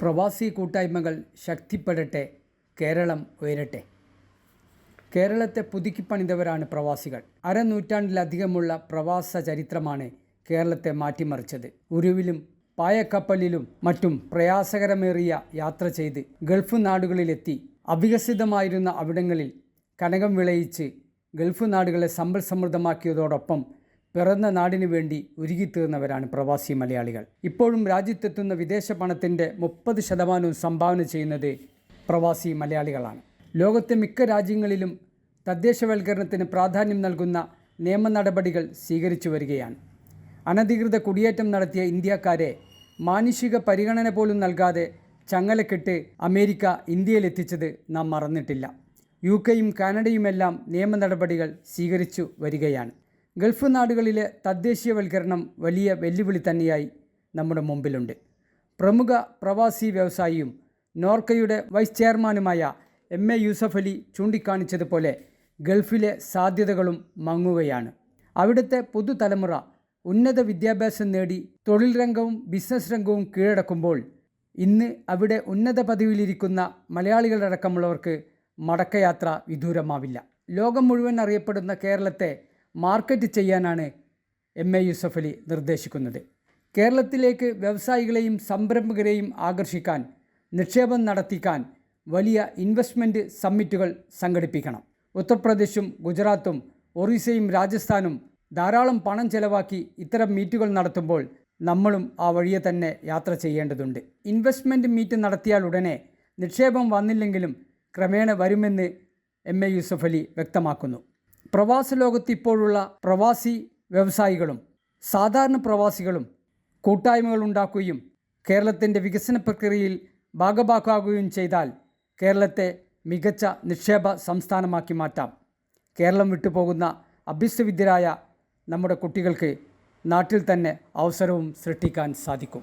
പ്രവാസി കൂട്ടായ്മകൾ ശക്തിപ്പെടട്ടെ കേരളം ഉയരട്ടെ. കേരളത്തെ പുതുക്കിപ്പണിതവരാണ് പ്രവാസികൾ. അരനൂറ്റാണ്ടിലധികമുള്ള പ്രവാസ ചരിത്രമാണ് കേരളത്തെ മാറ്റിമറിച്ചത്. ഉരുവിലും പായക്കപ്പലിലും മറ്റും പ്രയാസകരമേറിയ യാത്ര ചെയ്ത് ഗൾഫ് നാടുകളിലെത്തി. അവികസിതമായിരുന്ന അവിടങ്ങളിൽ കനകം വിളയിച്ച് ഗൾഫ് നാടുകളെ സമ്പൽ സമൃദ്ധമാക്കിയതോടൊപ്പം പിറന്ന നാടിനു വേണ്ടി ഉരുകിത്തീർന്നവരാണ് പ്രവാസി മലയാളികൾ. ഇപ്പോഴും രാജ്യത്തെത്തുന്ന വിദേശ പണത്തിന്റെ മുപ്പത് ശതമാനവും സംഭാവന ചെയ്യുന്നത് പ്രവാസി മലയാളികളാണ്. ലോകത്തെ മിക്ക രാജ്യങ്ങളിലും തദ്ദേശവൽക്കരണത്തിന് പ്രാധാന്യം നൽകുന്ന നിയമ നടപടികൾ സ്വീകരിച്ചു വരികയാണ്. അനധികൃത കുടിയേറ്റം നടത്തിയ ഇന്ത്യക്കാരെ മാനുഷിക പരിഗണന പോലും നൽകാതെ ചങ്ങലക്കെട്ട് അമേരിക്ക ഇന്ത്യയിലെത്തിച്ചത് നാം മറന്നിട്ടില്ല. യു കെയും കാനഡയുമെല്ലാം നിയമ നടപടികൾ സ്വീകരിച്ചു വരികയാണ്. ഗൾഫ് നാടുകളിലെ തദ്ദേശീയവൽക്കരണം വലിയ വെല്ലുവിളി തന്നെയായി നമ്മുടെ മുമ്പിലുണ്ട്. പ്രമുഖ പ്രവാസി വ്യവസായിയും നോർക്കയുടെ വൈസ് ചെയർമാനുമായ എം എ യൂസഫ് അലി ചൂണ്ടിക്കാണിച്ചതുപോലെ ഗൾഫിലെ സാധ്യതകളും മങ്ങുകയാണ്. അവിടുത്തെ പുതുതലമുറ ഉന്നത വിദ്യാഭ്യാസം നേടി തൊഴിൽ രംഗവും ബിസിനസ് രംഗവും കീഴടക്കുമ്പോൾ ഇന്ന് അവിടെ ഉന്നത പദവിയിലിരിക്കുന്ന മലയാളികളടക്കമുള്ളവർക്ക് മടക്കയാത്ര വിദൂരമാവില്ല. ലോകം മുഴുവൻ അറിയപ്പെടുന്ന കേരളത്തെ മാർക്കറ്റ് ചെയ്യാനാണ് എം എ യൂസഫ് അലി നിർദ്ദേശിക്കുന്നത്. കേരളത്തിലേക്ക് വ്യവസായികളെയും സംരംഭകരെയും ആകർഷിക്കാൻ നിക്ഷേപം നടത്തിക്കാൻ വലിയ ഇൻവെസ്റ്റ്മെന്റ് സമ്മിറ്റുകൾ സംഘടിപ്പിക്കണം. ഉത്തർപ്രദേശും ഗുജറാത്തും ഒറീസയും രാജസ്ഥാനും ധാരാളം പണം ചെലവാക്കി ഇത്തരം മീറ്റുകൾ നടത്തുമ്പോൾ നമ്മളും ആ വഴിയെ തന്നെ യാത്ര ചെയ്യേണ്ടതുണ്ട്. ഇൻവെസ്റ്റ്മെന്റ് മീറ്റ് നടത്തിയാൽ ഉടനെ നിക്ഷേപം വന്നില്ലെങ്കിലും ക്രമേണ വരുമെന്ന് എം എ യൂസഫ് അലി വ്യക്തമാക്കുന്നു. പ്രവാസ ലോകത്ത് ഇപ്പോഴുള്ള പ്രവാസി വ്യവസായികളും സാധാരണ പ്രവാസികളും കൂട്ടായ്മകൾ ഉണ്ടാക്കുകയും കേരളത്തിന്റെ വികസന പ്രക്രിയയിൽ ഭാഗഭാക്കാകുകയും ചെയ്താൽ കേരളത്തെ മികച്ച നിക്ഷേപ സംസ്ഥാനമാക്കി മാറ്റാം. കേരളം വിട്ടുപോകുന്ന അഭ്യസ്തവിദ്യരായ നമ്മുടെ കുട്ടികൾക്ക് നാട്ടിൽ തന്നെ അവസരവും സൃഷ്ടിക്കാൻ സാധിക്കും.